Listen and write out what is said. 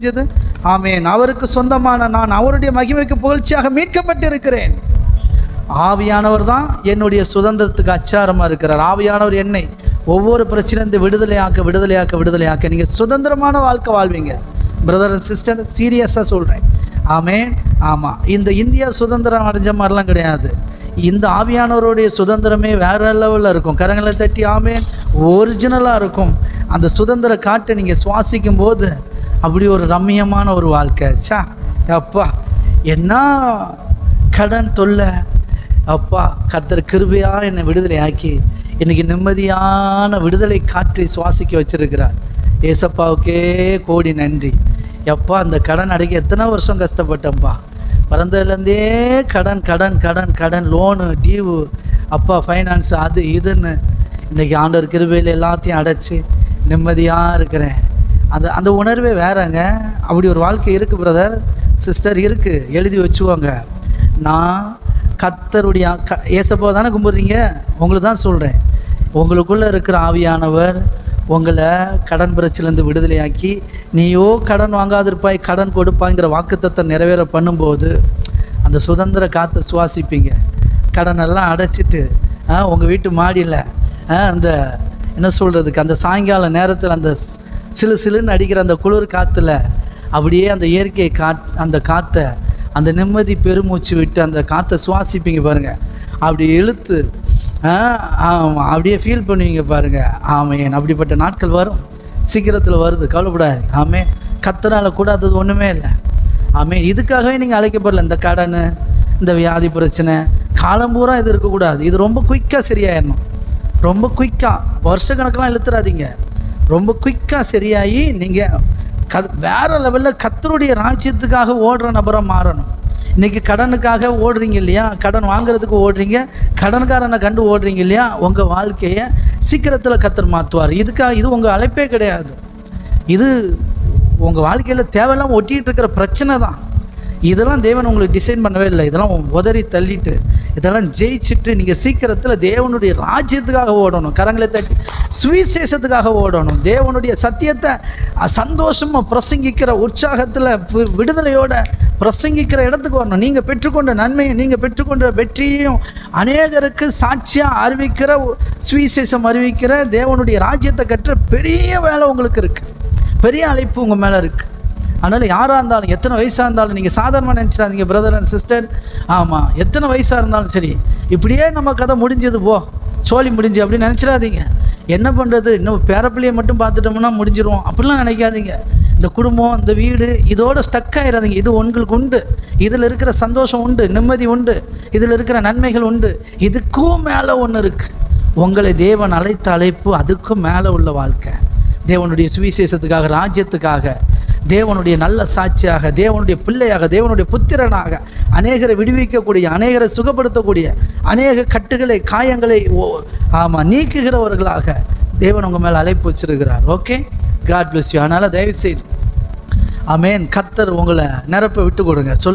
முடிஞ்சது ஆமேன். அவருக்கு சொந்தமான நான் அவருடைய மகிமைக்கு புகழ்ச்சியாக மீட்கப்பட்டிருக்கிறேன். ஆவியானவர் தான் என்னுடைய சுதந்திரத்துக்கு அச்சாரமாக இருக்கிறார். ஆவியானவர் என்னை ஒவ்வொரு பிரச்சனைந்து விடுதலையாக்க விடுதலையாக்க விடுதலையாக்க. நீங்கள் சுதந்திரமான வாழ்க்கை வாழ்வீங்க. பிரதர் அண்ட் சிஸ்டர் சீரியஸாக சொல்கிறேன் ஆமேன். ஆமாம் இந்த இந்தியா சுதந்திரம் அடைஞ்ச மாதிரிலாம் கிடையாது. இந்த ஆவியானவருடைய சுதந்திரமே வேற லெவலில் இருக்கும். கரங்களை தட்டி ஆமேன் ஒரிஜினலாக இருக்கும். அந்த சுதந்திர காட்டை நீங்கள் சுவாசிக்கும் போது அப்படி ஒரு ரம்மியமான ஒரு வாழ்க்கை சா அப்பா என்ன கடன் தொல்லை? அப்பா கத்தர் கிருபையா என்னை விடுதலை ஆக்கி இன்றைக்கி நிம்மதியான விடுதலை காற்றை சுவாசிக்க வச்சிருக்கிறார். ஏசப்பாவுக்கே கோடி நன்றி. எப்பா அந்த கடன் அடைக்க எத்தனை வருஷம் கஷ்டப்பட்டேன்ப்பா பிறந்ததுலேருந்தே கடன் கடன் கடன் கடன் லோனு டியூவு அப்பா ஃபைனான்ஸ் அது இதுன்னு. இன்றைக்கி ஆண்டவர் கிருபையில் எல்லாத்தையும் அடைச்சி நிம்மதியாக இருக்கிறேன். அந்த அந்த உணர்வே வேறங்க. அப்படி ஒரு வாழ்க்கை இருக்குது பிரதர் சிஸ்டர் இருக்குது எழுதி வச்சுக்கோங்க. நான் கத்தருடைய க ஏசப்போ தானே கும்பிட்றீங்க? உங்களுக்கு தான் சொல்கிறேன் உங்களுக்குள்ளே இருக்கிற ஆவியானவர் உங்களை கடன் பிரச்சிலேருந்து விடுதலையாக்கி நீயோ கடன் வாங்காதிருப்பாய் கடன் கொடுப்பாங்கிற வாக்குத்தத்தை நிறைவேற பண்ணும்போது அந்த சுதந்திர காற்றை சுவாசிப்பீங்க. கடனெல்லாம் அடைச்சிட்டு உங்கள் வீட்டு மாடியில் அந்த என்ன சொல்கிறதுக்கு அந்த சாயங்கால நேரத்தில் அந்த சிலு சிலுன்னு அடிக்கிற அந்த குளிர் காற்றுல அப்படியே அந்த இயற்கை காத் அந்த காற்றை அந்த நிம்மதி பெருமூச்சு விட்டு அந்த காற்றை சுவாசிப்பீங்க பாருங்கள் அப்படி இழுத்து ஆமாம் அப்படியே ஃபீல் பண்ணுவீங்க பாருங்கள் ஆமையன் அப்படிப்பட்ட நாட்கள் வரும். சீக்கிரத்தில் வருது. கவலைப்படாது ஆமே கூடாது அது ஒன்றுமே இல்லை. ஆமே இதுக்காகவே நீங்கள் அழைக்கப்படல. இந்த கடன் இந்த வியாதி பிரச்சனை. காலம் பூரா இது இருக்கக்கூடாது. இது ரொம்ப குயிக்காக சரியாயிடணும் ரொம்ப குயிக்காக வருஷக்கணக்கெலாம் இழுத்துறாதீங்க. ரொம்ப குயிக்காக சரியாகி நீங்கள் க வேறு லெவலில் கத்தருடைய ராஜ்யத்துக்காக ஓடுற நபராக மாறணும். இன்றைக்கி கடனுக்காக ஓடுறீங்க இல்லையா? கடன் வாங்குறதுக்கு ஓடுறீங்க. கடன்காரனை கண்டு ஓடுறீங்க இல்லையா? உங்கள் வாழ்க்கையை சீக்கிரத்தில் கத்தர் மாற்றுவார் இதுக்காக இது உங்கள் அழைப்பே கிடையாது. இது உங்கள் வாழ்க்கையில் தேவையில்லாமல் ஒட்டிகிட்டு இருக்கிற பிரச்சனை தான். இதெல்லாம் தேவன் உங்களுக்கு டிசைன் பண்ணவே இல்லை. இதெல்லாம் உதறி தள்ளிட்டு இதெல்லாம் ஜெயிச்சுட்டு நீங்கள் சீக்கிரத்தில் தேவனுடைய ராஜ்யத்துக்காக ஓடணும். கரங்களை தட்டி சுவிசேஷத்துக்காக ஓடணும். தேவனுடைய சத்தியத்தை சந்தோஷமாக பிரசங்கிக்கிற உற்சாகத்தில் வி- விடுதலையோட பிரசங்கிக்கிற இடத்துக்கு வரணும். நீங்கள் பெற்றுக்கொண்ட நன்மையை நீங்கள் பெற்றுக்கொண்ட வெற்றியையும் அநேகருக்கு சாட்சியாக அறிவிக்கிற சுவிசேஷம் அறிவிக்கிற தேவனுடைய ராஜ்யத்தை கற்ற பெரிய வேலை உங்களுக்கு இருக்குது பெரிய அழைப்பு உங்கள் மேலே இருக்குது அதனால் யாராக இருந்தாலும் எத்தனை வயசாக இருந்தாலும் நீங்கள் சாதாரணமாக நினச்சிடாதீங்க பிரதர் அண்ட் சிஸ்டர் ஆமாம் எத்தனை வயசாக இருந்தாலும் சரி இப்படியே நம்ம கதை முடிஞ்சது போ. சோழி முடிஞ்சு அப்படின்னு நினச்சிடாதீங்க. என்ன பண்ணுறது இன்னும் பேரப்பிள்ளையை மட்டும் பார்த்துட்டோம்னா முடிஞ்சிரும். அப்படிலாம் நினைக்காதீங்க. இந்த குடும்பம் இந்த வீடு இதோட ஸ்டக் ஆயிடாதீங்க. இது உங்களுக்கு உண்டு. இதில் இருக்கிற சந்தோஷம் உண்டு நிம்மதி உண்டு. இதில் இருக்கிற நன்மைகள் உண்டு. இதுக்கும் மேலே ஒன்று இருக்குது உங்களை தேவன் அழைத்த அழைப்பு அதுக்கும் மேலே உள்ள வாழ்க்கை. தேவனுடைய சுவிசேஷத்துக்காக ராஜ்யத்துக்காக தேவனுடைய நல்ல சாட்சியாக தேவனுடைய பிள்ளையாக தேவனுடைய புத்திரனாக அநேகரை விடுவிக்கக்கூடிய அநேகரை சுகப்படுத்தக்கூடிய அநேக கட்டுகளை காயங்களை ஓ- ஆமாம் நீக்குகிறவர்களாக தேவன் உங்கள் மேலே அழைப்பு வச்சிருக்கிறார். ஓகே காட் பிளஸ் யூ அதனால் தயவுசெய்து அமேன் கத்தர் உங்களை நிரப்ப விட்டு கொடுங்க. சொல்